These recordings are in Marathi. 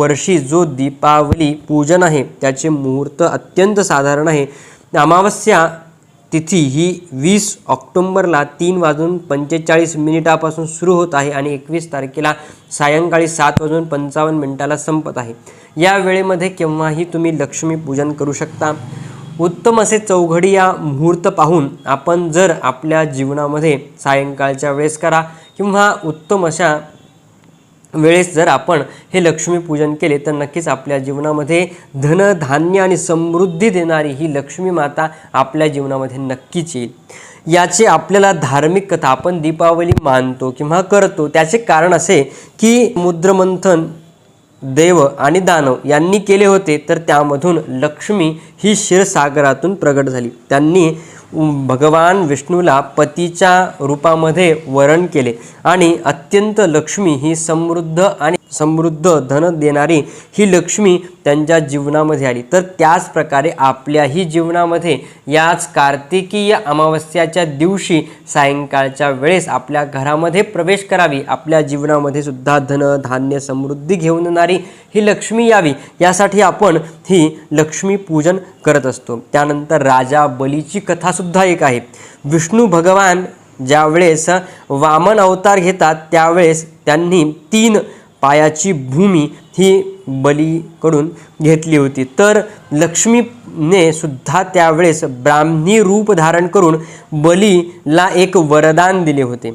वर्षी जो दीपावली पूजन आहे त्याचे मुहूर्त अत्यंत साधारण आहे. अमावस्या तिथी ही वीस ऑक्टोंबरला तीन वाजून पंचेचाळीस मिनिटापासून सुरू होत आहे आणि एकवीस तारखेला सायंकाळी सात वाजून पंचावन्न मिनिटाला संपत आहे. या वेळेमध्ये केव्हाही तुम्ही लक्ष्मी पूजन करू शकता. उत्तम असे चौघडी या मुहूर्त पाहून आपण जर आपल्या जीवनामध्ये सायंकाळच्या वेळेस करा किंवा उत्तम अशा वेळेस जर आपण हे लक्ष्मीपूजन केले तर नक्कीच आपल्या जीवनामध्ये धन धान्य आणि समृद्धी देणारी ही लक्ष्मी माता आपल्या जीवनामध्ये नक्कीच येईल. याचे आपल्याला धार्मिक कथा आपण दीपावली मानतो किंवा करतो त्याचे कारण असे की मुद्रमंथन देव आणि दानव यांनी केले होते तर त्यामधून लक्ष्मी ही क्षीरसागरातून प्रगट झाली. त्यांनी भगवान विष्णूला पतीच्या रूपामध्ये वरण केले. आणि अत्यंत लक्ष्मी ही समृद्ध आणि समृद्ध धन देणारी ही लक्ष्मी त्यांच्या जीवनामध्ये आली. तर त्याच प्रकारे आपल्याही जीवनामध्ये याच कार्तिकीय अमावस्याच्या दिवशी सायंकाळच्या वेळेस आपल्या घरामध्ये प्रवेश करावी. आपल्या जीवनामध्ये सुद्धा धन धान्य समृद्धी घेऊन येणारी ही लक्ष्मी यावी. यासाठी आपण ही लक्ष्मी पूजन करत असतो. त्यानंतर राजा बलीची कथासुद्धा एक आहे. विष्णू भगवान ज्यावेळेस वामन अवतार घेतात त्यावेळेस त्यांनी तीन पायाची भूमी ही बलीकडून घेतली होती. तर लक्ष्मीने सुद्धा त्यावेळेस ब्राह्मणी रूप धारण करून बलीला एक वरदान दिले होते.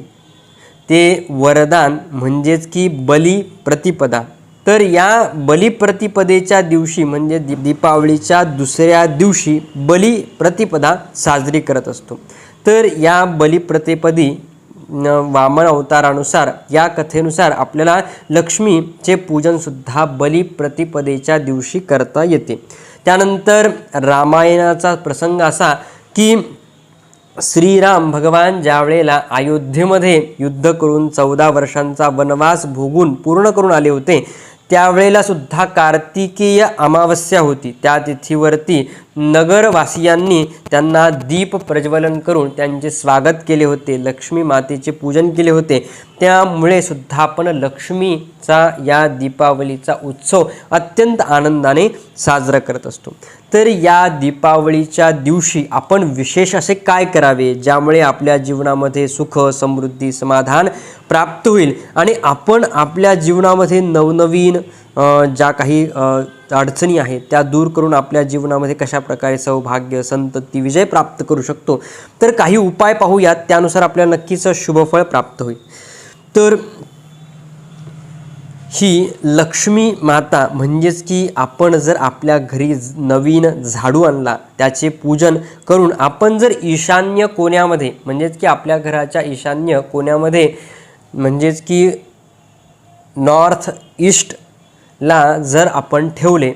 ते वरदान म्हणजेच की बली प्रतिपदा तर या बलिप्रतिपदेच्या दिवशी म्हणजे दि दीपावलीच्या दुसऱ्या दिवशी बली प्रतिपदा साजरी करत असतो. तर या बलिप्रतिपदी वामन अवतारानुसार या कथेनुसार आपल्याला लक्ष्मीचे पूजनसुद्धा बलिप्रतिपदेच्या दिवशी करता येते. त्यानंतर रामायणाचा प्रसंग असा की श्रीराम भगवान ज्या वेळेला अयोध्येमध्ये युद्ध करून चौदा वर्षांचा वनवास भोगून पूर्ण करून आले होते त्यावेळेला सुद्धा कार्तिकीय अमावस्या होती. त्या तिथीवरती नगरवासियांनी त्यांना दीप प्रज्वलन करून त्यांचे स्वागत केले होते लक्ष्मी मातेचे पूजन केले होते. त्यामुळे सुद्धा आपण लक्ष्मीचा या दीपावलीचा उत्सव अत्यंत आनंदाने साजरा करत असतो. तर या दीपावलीच्या दिवशी आपण विशेष असे काय करावे ज्यामुळे आपल्या जीवनामध्ये सुख समृद्धी समाधान प्राप्त होईल आणि आपण आपल्या जीवनामध्ये नवनवीन ज्या काही अडचणी आहेत त्या दूर करून आपल्या जीवनामध्ये कशा प्रकारे सौभाग्य संतती विजय प्राप्त करू शकतो? तर काही उपाय पाहूयात त्यानुसार आपल्याला नक्कीच शुभफळ प्राप्त होईल. तर ही लक्ष्मी माता म्हणजेच की आपण जर आपल्या घरी नवीन झाडू आणला त्याचे पूजन करून आपण जर ईशान्य कोण्यामध्ये म्हणजेच की आपल्या घराच्या ईशान्य कोण्यामध्ये म्हणजेच की नॉर्थ ईस्ट ला जर आपण ठेवले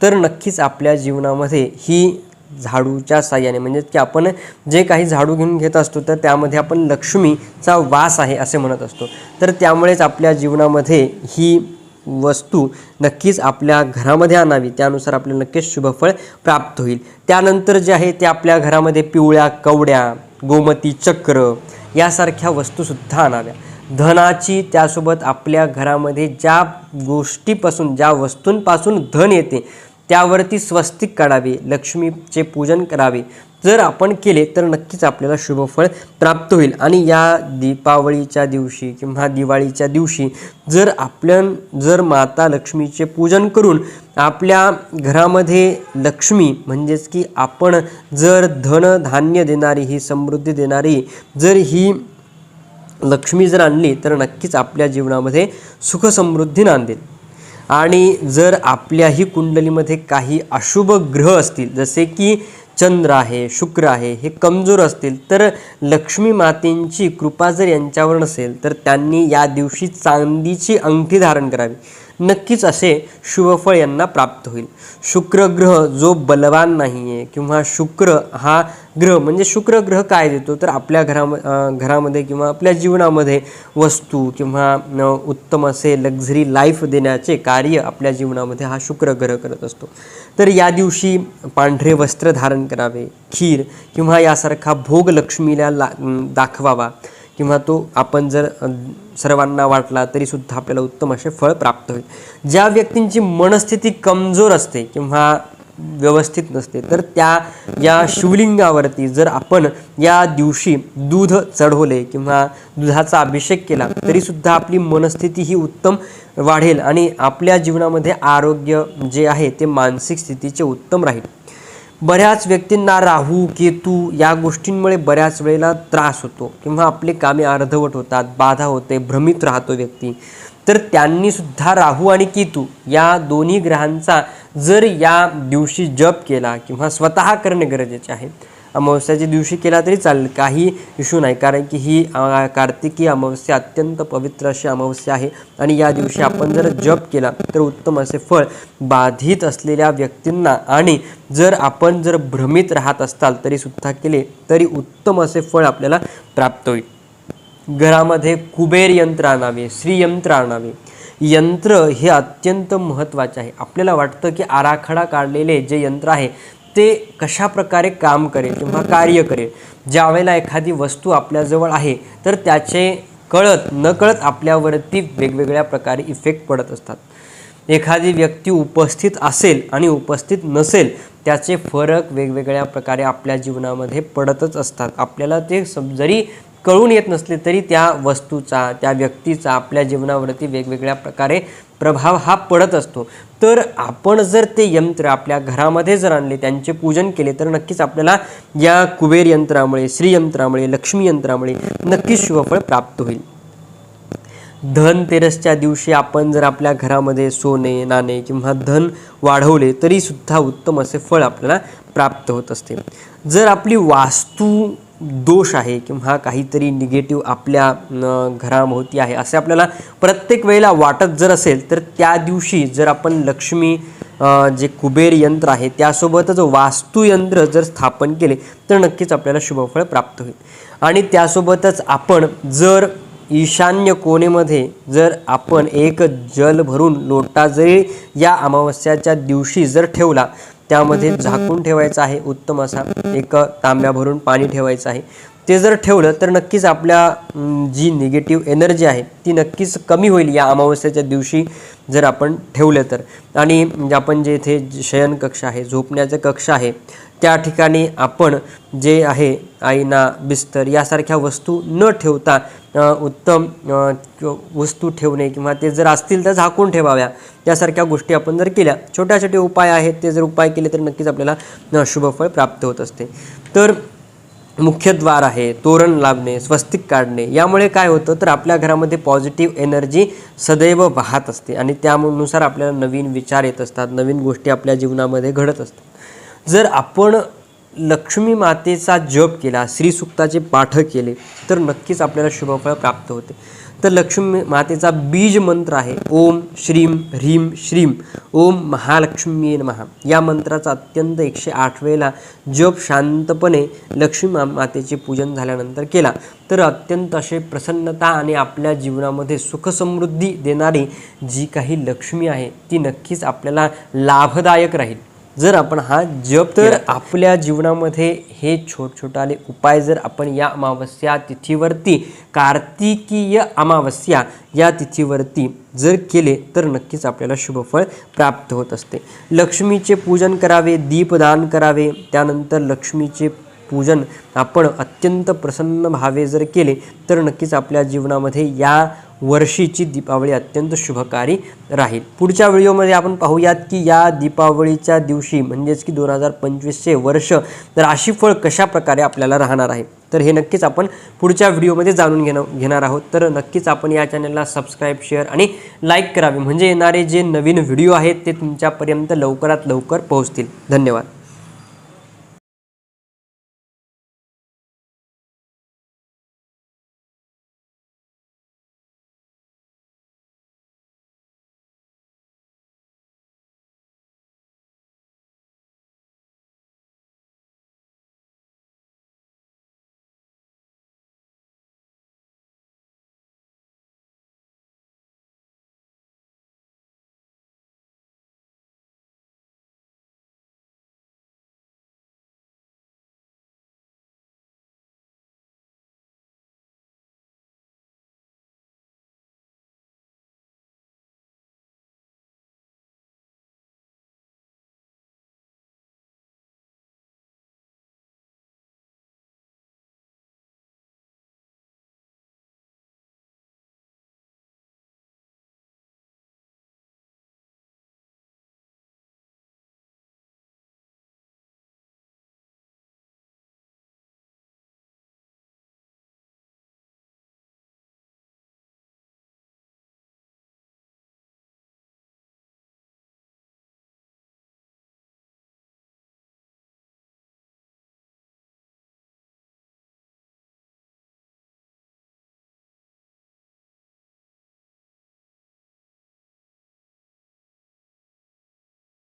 तर नक्कीच आपल्या जीवनामध्ये ही झाडूच्या साह्याने म्हणजेच की आपण जे काही झाडू घेऊन घेत असतो तर त्यामध्ये आपण लक्ष्मीचा वास आहे असे म्हणत असतो. तर त्यामुळेच आपल्या जीवनामध्ये ही वस्तू नक्कीच आपल्या घरामध्ये आणावी. त्यानुसार आपल्याला नक्कीच शुभफळ प्राप्त होईल. त्यानंतर जे आहे ते आपल्या घरामध्ये पिवळ्या कवड्या गोमती चक्र यासारख्या वस्तूसुद्धा आणाव्या. धनाची त्यासोबत आपल्या घरामध्ये ज्या गोष्टीपासून ज्या वस्तूंपासून धन येते त्यावरती स्वस्तिक काढावे लक्ष्मीचे पूजन करावे. जर आपण केले तर नक्कीच आपल्याला शुभफळ प्राप्त होईल. आणि या दीपावलीच्या दिवशी किंवा दिवाळीच्या दिवशी जर आपल्या जर माता लक्ष्मीचे पूजन करून आपल्या घरामध्ये लक्ष्मी म्हणजेच की आपण जर धन धान्य देणारी ही समृद्धी देणारी जर ही लक्ष्मी जर आणली तर नक्कीच आपल्या जीवनामध्ये सुख समृद्धी नांदेल. आणि जर आपल्याही कुंडलीमध्ये काही अशुभ ग्रह असतील जसे की चंद्र आहे शुक्र आहे हे कमजोर असतील तर लक्ष्मी मातेंची कृपा जर यांच्यावर नसेल तर त्यांनी या दिवशी चांदीची अंगठी धारण करावी. नक्कीच असे शुभफळ यांना प्राप्त होईल. शुक्र ग्रह जो बलवान नाही आहे किंवा शुक्र हा ग्रह म्हणजे शुक्र ग्रह काय देतो? तर आपल्या घराम घरामध्ये किंवा आपल्या जीवनामध्ये वस्तू किंवा उत्तम असे लक्झरी लाईफ देण्याचे कार्य आपल्या जीवनामध्ये हा शुक्र ग्रह करत असतो. तर या दिवशी पांढरे वस्त्र धारण करावे खीर किंवा यासारखा भोग लक्ष्मीला ला दाखवावा. किंवा तो आपण जर सर्वांना वाटला तरीसुद्धा आपल्याला उत्तम असे फळ प्राप्त होईल. ज्या व्यक्तींची मनस्थिती कमजोर असते किंवा व्यवस्थित नसते तर त्या या शिवलिंगावरती जर आपण या दिवशी दूध चढवले किंवा दुधाचा अभिषेक केला तरीसुद्धा आपली मनस्थिती ही उत्तम वाढेल आणि आपल्या जीवनामध्ये आरोग्य जे आहे ते मानसिक स्थितीचे उत्तम राहील. बऱ्याच व्यक्तींना राहू केतू या गोष्टींमुळे बऱ्याच वेळेला त्रास होतो. किंवा आपले कामे अर्धवट होतात बाधा होते भ्रमित राहतो व्यक्ती. तर त्यांनीसुद्धा राहू आणि केतू या दोन्ही ग्रहांचा जर या दिवशी जप केला किंवा स्वतः करणे गरजेचे आहे अमावस्याच्या दिवशी केला तरी चालेल. काही इशू नाही. कारण की ही कार्तिकी अमावस्या अत्यंत पवित्र अशी अमावस्या आहे. आणि या दिवशी आपण जर जप केला तर उत्तम असे फळ बाधित असलेल्या व्यक्तींना आणि जर आपण जर भ्रमित राहत असताल तरी सुद्धा केले तरी उत्तम असे फळ आपल्याला प्राप्त होईल. घरामध्ये कुबेर यंत्र आणावे श्रीयंत्र आणावे. यंत्र हे अत्यंत महत्त्वाचे आहे. आपल्याला वाटतं की आराखडा काढलेले जे यंत्र आहे ते कशा प्रकारे काम करेल किंवा कार्य करेल ज्या वेळेला एखादी वस्तू आपल्याजवळ आहे तर त्याचे कळत नकळत आपल्यावरती वेगवेगळ्या प्रकारे इफेक्ट पडत असतात. एखादी व्यक्ती उपस्थित असेल आणि उपस्थित नसेल त्याचे फरक वेगवेगळ्या प्रकारे आपल्या जीवनामध्ये पडतच असतात. आपल्याला ते सम जरी कळून येत नसले तरी त्या वस्तूचा त्या व्यक्तीचा आपल्या जीवनावरती वेगवेगळ्या प्रकारे प्रभाव हा पडत असतो. तर आपण जर ते यंत्र आपल्या घरामध्ये जर आणले त्यांचे पूजन केले तर नक्कीच आपल्याला या कुबेर यंत्रामुळे श्रीयंत्रामुळे लक्ष्मी यंत्रामुळे नक्कीच शुभफळ प्राप्त होईल. धनतेरसच्या दिवशी आपण जर आपल्या घरामध्ये सोने नाणे किंवा धन वाढवले तरीसुद्धा उत्तम असे फळ आपल्याला प्राप्त होत असते. जर आपली वास्तू दोष आहे किंवा काहीतरी निगेटिव्ह आपल्या घराभोवती आहे असे आपल्याला प्रत्येक वेळेला वाटत जर असेल तर त्या दिवशी जर आपण लक्ष्मी जे कुबेर यंत्र आहे त्यासोबतच वास्तुयंत्र जर स्थापन केले तर नक्कीच आपल्याला शुभफळ प्राप्त होईल. आणि त्यासोबतच आपण जर ईशान्य कोणेमध्ये जर आपण एक जल भरून लोटा जरी या अमावस्याच्या दिवशी जर ठेवला त्यामध्ये झाकून ठेवायचं आहे उत्तम असा एक तांब्या भरून पाणी ठेवायचं आहे. ते जर ठेवलं तर नक्कीच आपल्या जी निगेटिव्ह एनर्जी आहे ती नक्कीच कमी होईल या अमावस्याच्या दिवशी जर आपण ठेवलं तर. आणि म्हणजे आपण जे इथे शयन कक्ष आहे झोपण्याचं कक्ष आहे त्या ठिकाणी आपण जे आहे आईना बिस्तर यासारख्या वस्तू न ठेवता उत्तम वस्तू ठेवणे किंवा ते जर असतील तर झाकून ठेवाव्या यासारख्या गोष्टी आपण जर केल्या छोट्या छोटे उपाय आहेत ते जर उपाय केले तर नक्कीच आपल्याला शुभफळ प्राप्त होत असते. तर मुख्यद्वार आहे तोरण लावणे स्वस्तिक काढणे यामुळे काय होतं तर आपल्या घरामध्ये पॉझिटिव्ह एनर्जी सदैव वाहत असते आणि त्यानुसार आपल्याला नवीन विचार येत असतात नवीन गोष्टी आपल्या जीवनामध्ये घडत असतात. जर आपण लक्ष्मी मातेचा जप केला श्रीसुक्ताचे पाठ केले तर नक्कीच आपल्याला शुभफळ प्राप्त होते. तर लक्ष्मी मातेचा बीज मंत्र आहे ओम श्रीम ह्रीम श्रीम ओम महालक्ष्मी महा या मंत्राचा अत्यंत एकशे आठ वेळेला जप शांतपणे लक्ष्मी मातेचे पूजन झाल्यानंतर केला. तर अत्यंत असे प्रसन्नता आणि आपल्या जीवनामध्ये सुखसमृद्धी देणारी जी काही लक्ष्मी आहे ती नक्कीच आपल्याला लाभदायक राहील. जर आपण हा जप तर आपल्या जीवनामध्ये हे छोट छोटाले उपाय जर आपण या अमावस्या तिथीवरती कार्तिकीय अमावस्या या तिथीवरती जर केले तर नक्कीच आपल्याला शुभफळ प्राप्त होत असते. लक्ष्मीचे पूजन करावे दीपदान करावे त्यानंतर लक्ष्मीचे पूजन आपण अत्यंत प्रसन्न भावे जर केले तर नक्कीच आपल्या जीवनामध्ये या वर्षीची दीपावली अत्यंत शुभकारी राहील. पुढच्या व्हिडिओमध्ये आपण पाहूयात की या दीपावलीच्या दिवशी म्हणजेच की दोन हजार पंचवीसचे वर्ष राशीफळ कशा प्रकारे आपल्याला राहणार आहे? तर हे नक्कीच आपण पुढच्या व्हिडिओमध्ये जाणून घेणं घेणार आहोत. तर नक्कीच आपण या चॅनलला सबस्क्राईब शेअर आणि लाईक करावे. म्हणजे येणारे जे नवीन व्हिडिओ आहेत ते तुमच्यापर्यंत लवकरात लवकर पोहोचतील. धन्यवाद.